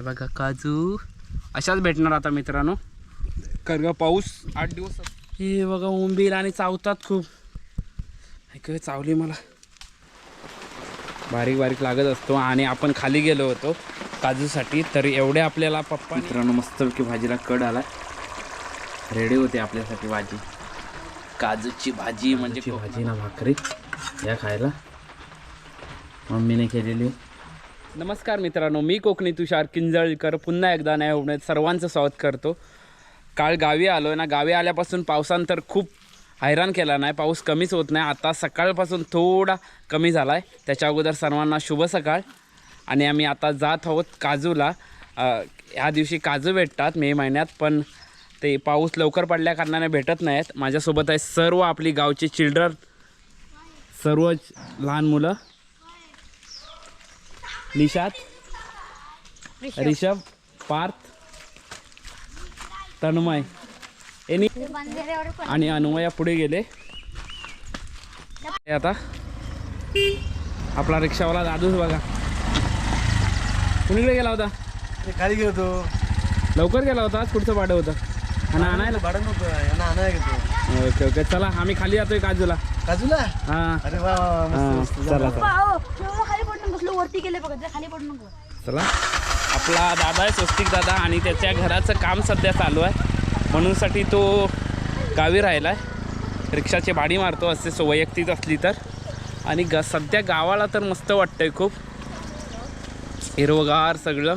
हे बघा काजू. अशाच भेटणार आता मित्रांनो. कारण का पाऊस आठ दिवस. हे बघा उंबील आणि चावतात खूप. ऐक चावली मला. बारीक बारीक लागत असतो आणि आपण खाली गेलो होतो काजूसाठी तर एवढे आपल्याला पप्पा मित्रांनो मस्तपैकी भाजीला कड आला रेडी होते आपल्यासाठी भाजी. काजूची भाजी म्हणजे भाजी ना भाकरी. या खायला. मम्मीने केलेली. नमस्कार मित्रांनो मी कोकणी तुषार किंजळकर. पुन्हा एकदा नाही होण्यात सर्वांचं स्वागत करतो. काल गावी आलो ना गावी आल्यापासून पावसानं तर खूप हैराण केला नाही पाऊस कमीच होत नाही. आता सकाळपासून थोडा कमी झाला आहे त्याच्या अगोदर सर्वांना शुभ सकाळ. आणि आम्ही आता जात आहोत काजूला. ह्या दिवशी काजू भेटतात मे महिन्यात पण ते पाऊस लवकर पडल्या कारणाने भेटत नाहीत. माझ्यासोबत आहे सर्व आपली गावची चिल्ड्रन सर्व लहान मुलं. निशात रिषभ पार्थ तन्मय. यांनी आणि अन्वया पुढे गेले. आता आपला रिक्षावाला दादूच बघा. कुणीकडे गेला होता? ते खाली गेलो तो लवकर गेला होता आज पुढचं पाठव होतं. आणि आणायला भाडं नव्हतं आणायला गेलो ओके ओके चला आम्ही खाली जातोय काजूला. काजूला? हां. अरे वा हां चला वरती गेले बघा खाली पडू नको. चला. आपला दादा आहे स्वस्तिक दादा आणि त्याच्या घराचं काम सध्या चालू आहे. म्हणूनसाठी तो गावी राहिला आहे रिक्षाची भाडी मारतो असे सो वैयक्तिक असली तर. आणि ग सध्या गावाला तर मस्त वाटतंय खूप. हिरवगार सगळं.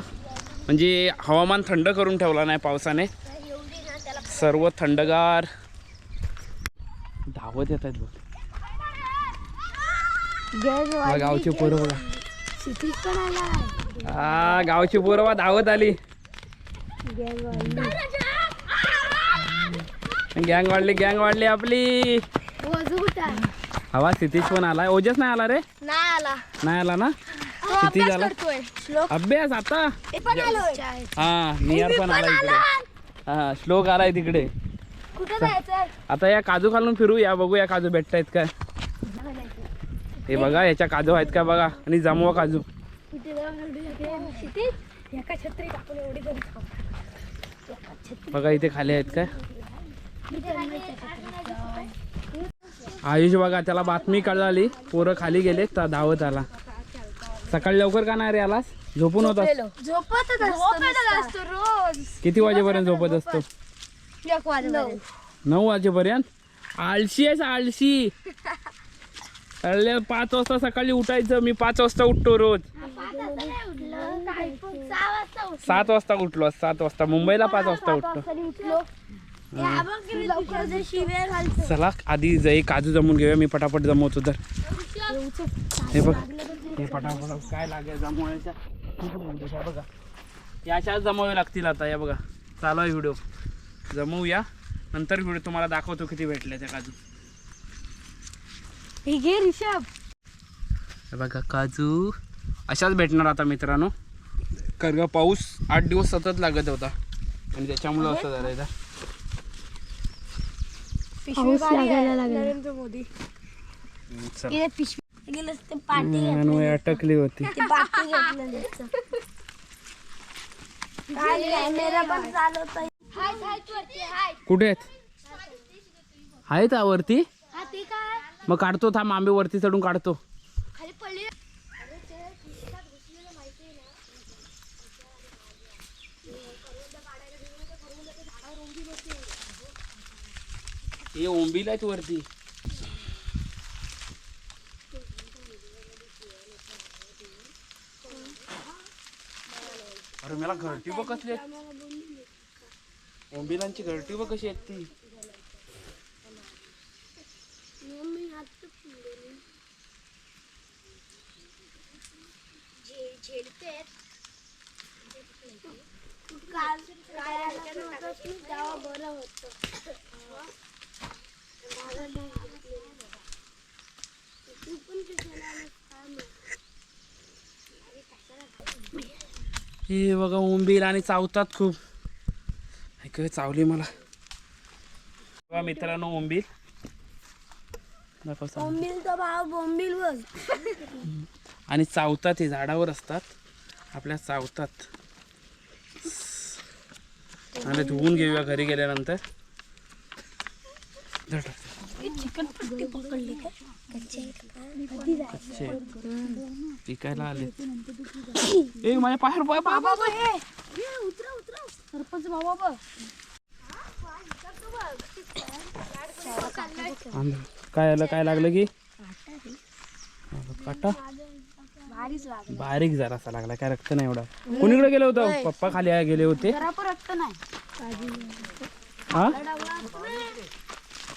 म्हणजे हवामान थंड करून ठेवला नाही पावसाने. सर्व थंडगार. धावत येत आहेत बघ गावची पोरं बघा. पण आलाय हा गावची पोरं बा धावत आली. गँग वाढली गँग वाढली आपली. हवा स्थितीश पण आलाय. ओजस नाही आला रे? नाही आला. नाही आला ना? तो किती अभ्यास आता? हा नियर पण आला इकडे. हा श्लोक आलाय तिकडे. आता या काजू खालून फिरू या बघू या काजू भेटतायत काय. हे बघा याच्या काजू आहेत का बघा? आणि जमवा काजू. बघा इथे खाली आहेत काय? आयुष बघा त्याला बातमी कळाली. पोरं खाली गेले तर धावत आला. सकाळी लवकर का नाही रे आलास? झोपून होता झोपतच असतो असतो रोज. किती वाजेपर्यंत झोपत असतो. नऊ वाजेपर्यंत? आळशी आहेस आळशी. अरे पाच वाजता सकाळी उठायचं मी पाच वाजता उठतो रोज. सात वाजता उठलो सात वाजता. मुंबईला पाच वाजता उठतो. उठलो चला आधी जाई काजू जमून घेऊया मी पटापट जमवतो तर हे बघ हे पटापट काय लागेल जमवायच्या बघा याच्याच जमवावे लागतील आता या बघा. चालू आहे व्हिडिओ. जमवूया. नंतर व्हिडिओ तुम्हाला दाखवतो किती भेटले त्या काजू. हे घे ऋषभ हे बघा काजू. अशाच भेटणार आता मित्रांनो. कारण का पाऊस आठ दिवस सतत लागत होता. आणि त्याच्यामुळं असं झालं इथं. पाऊस लागायला लागला. नरेंद्र मोदी. चला. गेले पिशवी. गेलं ते पाठी आणि अटकली होती. ते पाठी घेतलं नुसतं. काय कॅमेरा पण चालवता कुठे आहेत? आहेत वरती. हा ते काय? मग काढतो थांब आंबे वरती चढून काढतो. हे ओंबील आहेत वरती. अरे मला घरटी बघ कसली आहेत. ओंबिलांची घरटी बघ कशी आहेत ती. काल काय आलं नव्हतं की तेव्हा बरं होतं झालं नाही घेतलेलं. तू पण कशाला आलास काय माहीत? हे बघा ओंबील आणि चावतात खूप ऐक चावली मला बघा मित्रांनो ओंबील दाखव सांग. बोंबीलचा भाव बोंबील बघ आणि चावतात हे झाडावर असतात. आपल्या चावतात. आणि धुवून घेऊया घरी गेल्यानंतर. पिकायला आले. ए माझ्या पाहेर पाय बाबा उतरा उतरा सरपंच बाबा बघ काय आलं काय लागलं की? काटा. भारीच लागलं. बारीक जरासा लागला काय रक्त नाही एवढा. कोणीकडे गेलं होतं? पप्पा खाली गेले होते. जरा पण रक्त नाही. हा?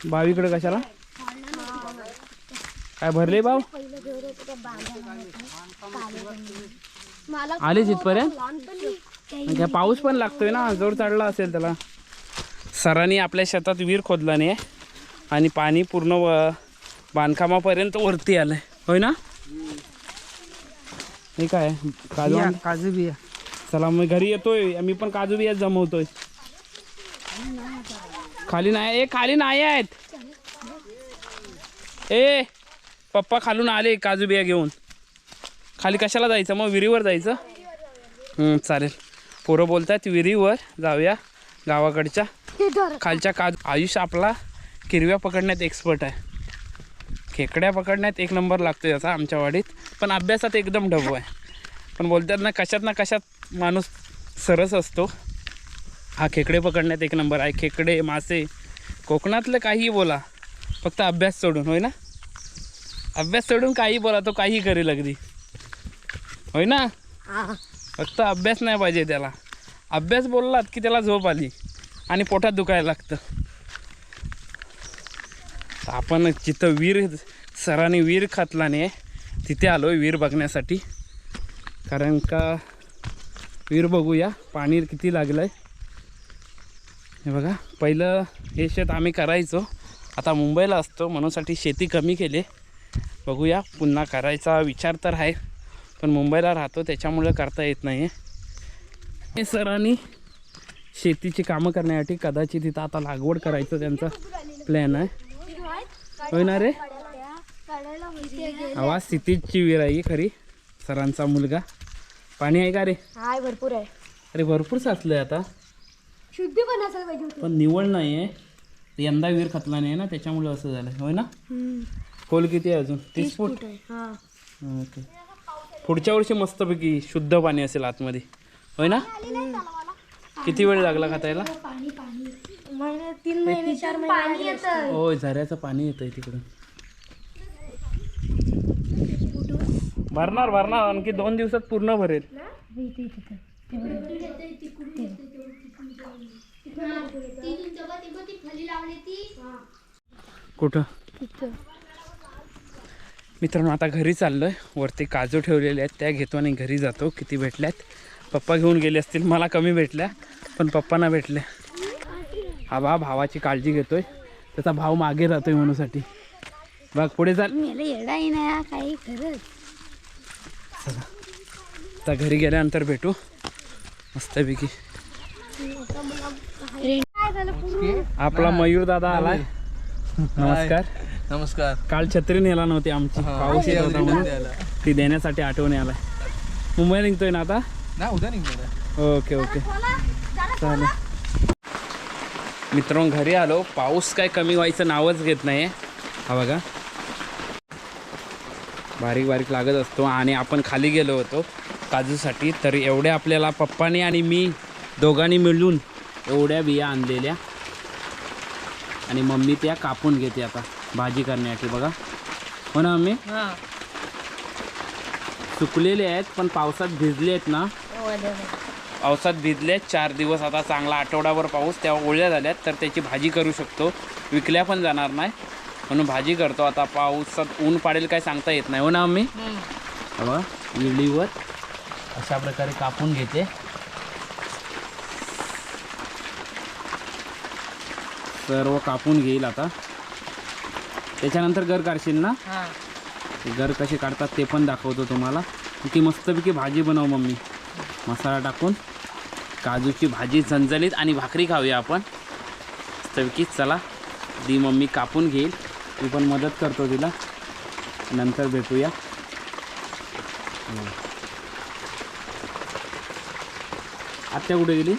बावीकडे कशाला? काय भरले भाऊ? मला आलेच इथपर्यंत? लहानपणी आणि काय पाऊस पण लागतोय ना जोर चढला असेल त्याला. सरांनी आपल्या शेतात विहीर खोदला नाही आणि पाणी पूर्ण व बांधकामापर्यंत वरती आलंय. होय ना? हे काय? काजू आण- काजू बिया. चला मी घरी येतोय. मी पण काजू बिया जमवतोय. खाली नाही ए खाली नाही आहेत. ए पप्पा खालून आले काजू बिया घेऊन. खाली कशाला जायचं? मग विहिरीवर जायचं? हं, चालेल. पोरं बोलतात विहिरीवर जाऊया गावाकडच्या. खालच्या काजू आयुष आपला किरव्या पकडण्यात एक्सपर्ट आहे. खेकड्या पकडण्यात एक नंबर लागतो याचा आमच्या वाडीत. पण अभ्यासात एकदम ढबू आहे. पण बोलतात ना कशात ना कशात माणूस सरस असतो. हा खेकडे पकडण्यात एक नंबर आहे. खेकडे मासे कोकणातलं काहीही बोला फक्त अभ्यास सोडून होय ना? अभ्यास सोडून काही बोला तो काही करेल अगदी. होय ना? फक्त अभ्यास नाही पाहिजे त्याला. अभ्यास बोललात की त्याला झोप आली आणि पोटात दुखायला लागतं. आपण जिथं वीर सरांनी वीर खातलाने तिथे आलो वीर बघण्यासाठी. कारण का वीर बघूया पाणी किती लागलं आहे हे बघा पहिलं हे शेत आम्ही करायचो. आता मुंबईला असतो म्हणूनसाठी शेती कमी केली. बघूया पुन्हा करायचा विचार तर आहे पण मुंबईला राहतो त्याच्यामुळे करता येत नाही. हे सरांनी शेतीची कामं करण्यासाठी कदाचित तिथं आता लागवड करायचं त्यांचा प्लॅन आहे. होय ना रे? आवाज सितीजची विहीर आहे ही खरी. सरांचा मुलगा. पाणी आहे का रे? हाय भरपूर आहे. अरे भरपूर साचलंय आता. शुद्धी पण असायला पाहिजे होती. पण निवड नाही आहे यंदा विहीर खतला नाही ना त्याच्यामुळे असं झालं होय ना? खोल किती आहे अजून? तीस फूट? हा. ओके. पुढच्या वर्षी मस्तपैकी शुद्ध पाणी असेल आतमध्ये. होय ना? किती वेळ लागला खातायला? महिने तीन महिने चार महिने पाणी येतं हो झऱ्याचं पाणी येतंय तिकडून भरणार भरणार. आणखी दोन दिवसात पूर्ण भरेल. कुठं? मित्रांनो आता घरी चाललोय. वरती काजू ठेवलेले आहेत. त्या घेतो आणि घरी जातो. किती भेटल्यात? पप्पा घेऊन गेले असतील. मला कमी भेटल्या पण पप्पांना भेटल्या. हा बा भावाची काळजी घेतोय. त्याचा भाव मागे राहतोय म्हणूसाठी. बघ पुढे चाल. काही आता घरी गेल्यानंतर भेटू. मस्तपैकी. काय झालं पूर्ण आपला मयूर दादा आलाय. नमस्कार. नमस्कार. काल छत्री नेला नव्हती आमची. पाऊस येत होता म्हणून ती देण्यासाठी आठवण आलाय मुंबईला निघतोय ना आता? ना उद्या निघणार ओके ओके. चालेल. मित्रांनो घरी आलो. पाऊस काय कमी व्हायचं नावच घेत नाही हा बघा. बारीक बारीक लागत असतो आणि आपण खाली गेलो होतो काजूसाठी. तर एवढ्या आपल्याला पप्पाने आणि मी दोघांनी मिळून एवढ्या बिया आणलेल्या. आणि मम्मी त्या कापून घेते आता भाजी करण्यासाठी. बघा. हो ना मम्मी? सुकलेले आहेत पण पावसात भिजले आहेत ना पावसात भिजले. चार दिवस आता चांगला आठवडाभर पाऊस. त्या ओळ्या झाल्यात तर त्याची भाजी करू शकतो. विकल्या पण जाणार नाही. म्हणून भाजी करतो. आता पावसात ऊन पाडेल काय सांगता येत नाही. हो ना मम्मी हवा विळीवर अशा प्रकारे कापून घेते. सर्व कापून घेईल आता. त्याच्यानंतर घर काढशील ना? घर कसे काढतात ते पण दाखवतो तुम्हाला. ती मस्तपैकी भाजी बनव मम्मी. मसाला टाकून. काजूची भाजी झणझणीत आणि भाकरी खाऊया आपण. मस्तपैकी चला दी मम्मी कापून घेईल. ती पण मदत करतो तिला. नंतर भेटूया. आत्या कुठे गेली?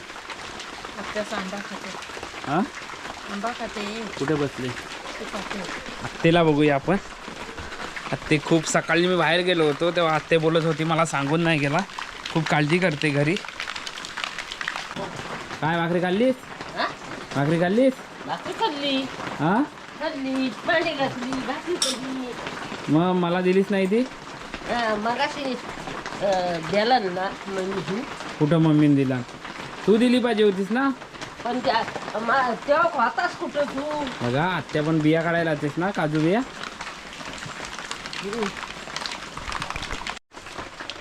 हा? कुठे बसले? ते आत्तेला बघूया आपण. आत्ते खूप सकाळी मी बाहेर गेलो होतो तेव्हा आत्ते बोलत होती मला सांगून नाही गेला. खूप काळजी करते घरी. काय भाकरी खाल्लीस? भाकरी खाल्लीस? भाकरी खाल्ली. हा? खाल्ली. भांडी घातली भाकरी खाल्ली. मग मला दिलीच नाही ती? मगाशी द्याला ना म्हणजे कुठं मम्मीने दिला? तू दिली पाहिजे होतीस ना? पण त्या मा- तेव्हा होताच कुठं तू? बघा आत्या पण बिया काढायला येतेस ना काजू बिया?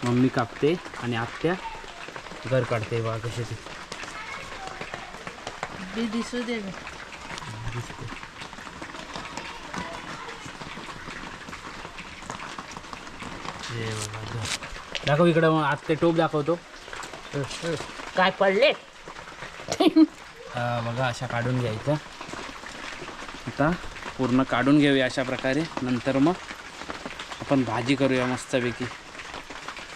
मम्मी कापते आणि आत्या घर काढते बघा कशी ती. बी दिसू दे गं. हे बघा घर. दाखव इकडं मग आत्ते टोप दाखवतो. काय पडले? हा, बघा अशा काढून घ्यायच्या आता पूर्ण काढून घेऊया अशा प्रकारे. नंतर मग आपण भाजी करूया मस्तपैकी.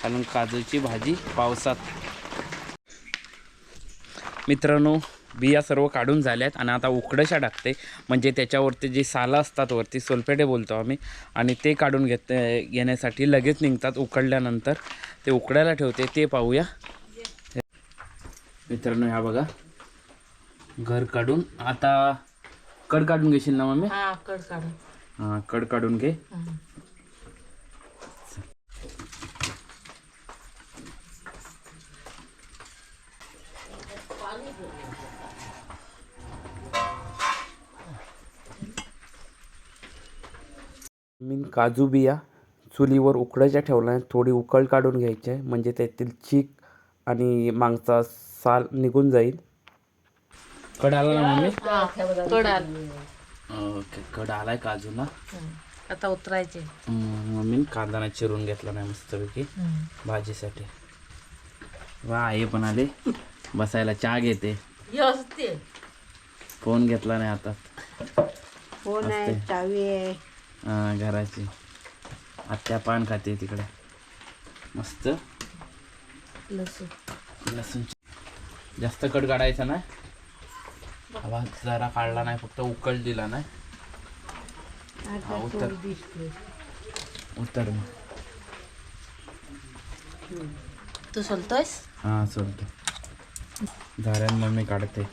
कारण काजूची भाजी पावसात. मित्रांनो बिया सर्व काढून झाल्यात आणि आता उकडशा टाकते. म्हणजे त्याच्यावरती जे सालं असतात वरती सोलपेटे बोलतो आम्ही. आणि ते काढून घेत घेण्यासाठी लगेच निघतात उकडल्यानंतर ते उकडायला ठेवते ते पाहूया. मित्रांनो ह्या बघा. घर काढून. आता कड काढून घेशील ना मम्मी? हा कड काढून. हां कड काढून घे. मी काजू बिया चुलीवर उकडायच्या ठेवल्या आहेत. थोडी उकळ काढून घ्यायची आहे. म्हणजे त्यातील चीक आणि मागचा साल निघून जाईल. कड आला ना मम्मी? हा, कड. ओके कड आलाय काजूला. आता उतरायचे. मम्मी कांदा नाही चिरून घेतला नाही मस्तपैकी. भाजीसाठी. वा हे पण आले. बसायला चहा घेते. यस ते फोन घेतला नाही हातात. फोन आहे. चावी आहे. हा, घराची. आत्या पान खाते तिकडे. मस्त. लसूण. लसूण. जास्त कट काढायचा नाही. आवाज जरा काढला नाही फक्त उकळ दिला नाही. हा, उतर. उतर मग. तू सोलतोयस? हा चालतो झाऱ्यान मम्मी काढते.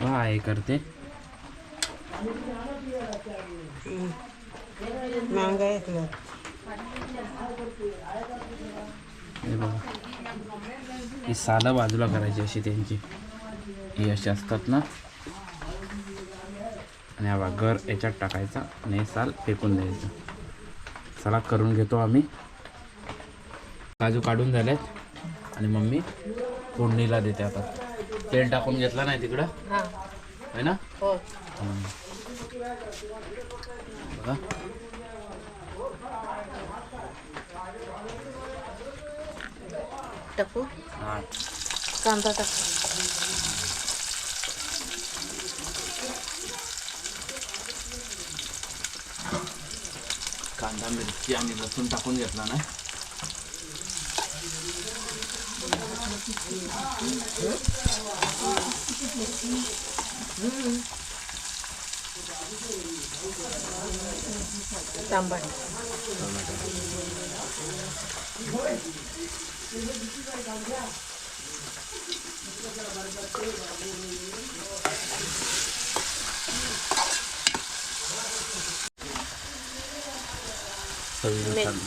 वा हे करते हे सालं बाजूला करायची अशी त्यांची. ही अशी असतात ना. आणि हा बघा घर याच्यात टाकायचा आणि हे साल फेकून द्यायचं. चला करून घेतो आम्ही. काजू काढून झालेत. आणि मम्मी फोडणीला देते आता. तेल टाकून घेतला नाही तिकडं? हा. है ना? हो. हम्म. बघा. टाकू? हा. कांदा टाक. कांदा मिरची आणि लसूण टाकून घेतला ना. సాంబార్ మెన్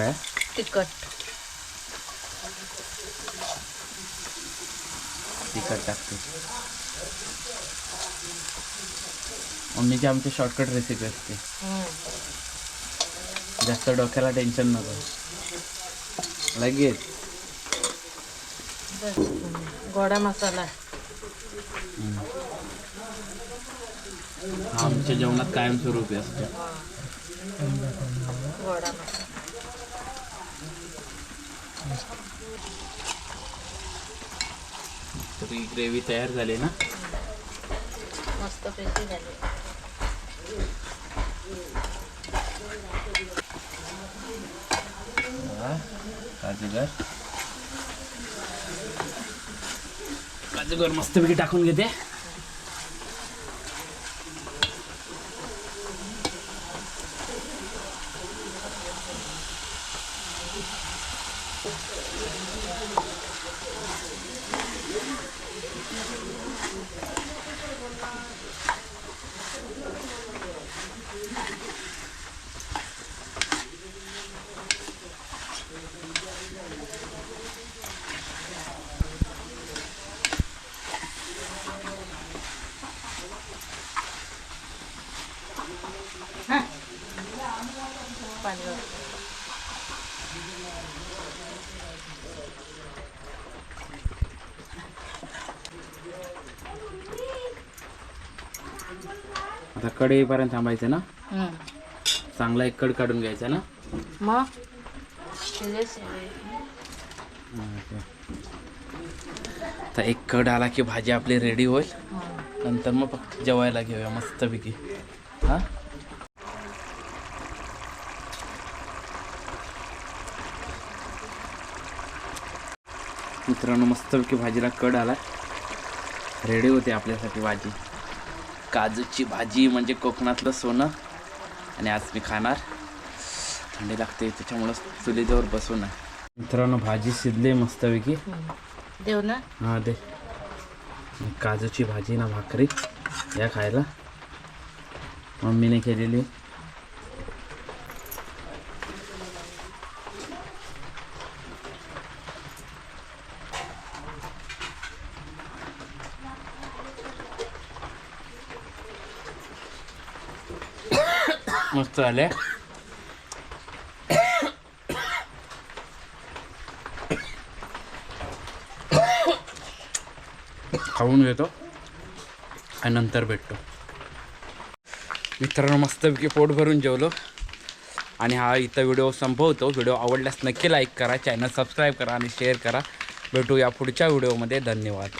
काय? तिखट. तिखट टाकते. मम्मीची आमची शॉर्टकट रेसिपी असते. जास्त डोक्याला टेन्शन नको. लगेच. गोडा मसाला. आमच्या जेवणात कायमस्वरूपी असतो. गोडा मसाला. ही ग्रेव्ही तयार झाली ना. मस्त पैकी झाले. काजूगर. काजूगर मस्तपैकी टाकून घेते. पाणी आता कढईपर्यंत थांबायचं ना? चांगला एक कड काढून घ्यायचा ना? मग? तर एक कड आला की भाजी आपली रेडी होईल. नंतर मग फक्त जेवायला घेऊया मस्तपैकी हा मित्रांनो मस्तपैकी भाजीला कड आला रेडी होते आपल्यासाठी भाजी. काजूची भाजी म्हणजे कोकणातलं सोनं. आणि आज मी खाणार. थंडी लागते त्याच्यामुळं चुलीजवळ बसून आहे. मित्रांनो भाजी शिजली मस्तपैकी. देऊ ना. हा दे. काजूची भाजी ना भाकरी. या खायला. मम्मीने केलेली. मस्त झाले खाऊन घेतो आणि नंतर भेटतो. मित्रांनो मस्तपैकी पोट भरून जेवलो. आणि हा इथं व्हिडिओ संपवतो. व्हिडिओ आवडल्यास नक्की लाईक करा चॅनल सबस्क्राईब करा आणि शेअर करा. भेटू या पुढच्या व्हिडिओमध्ये. धन्यवाद.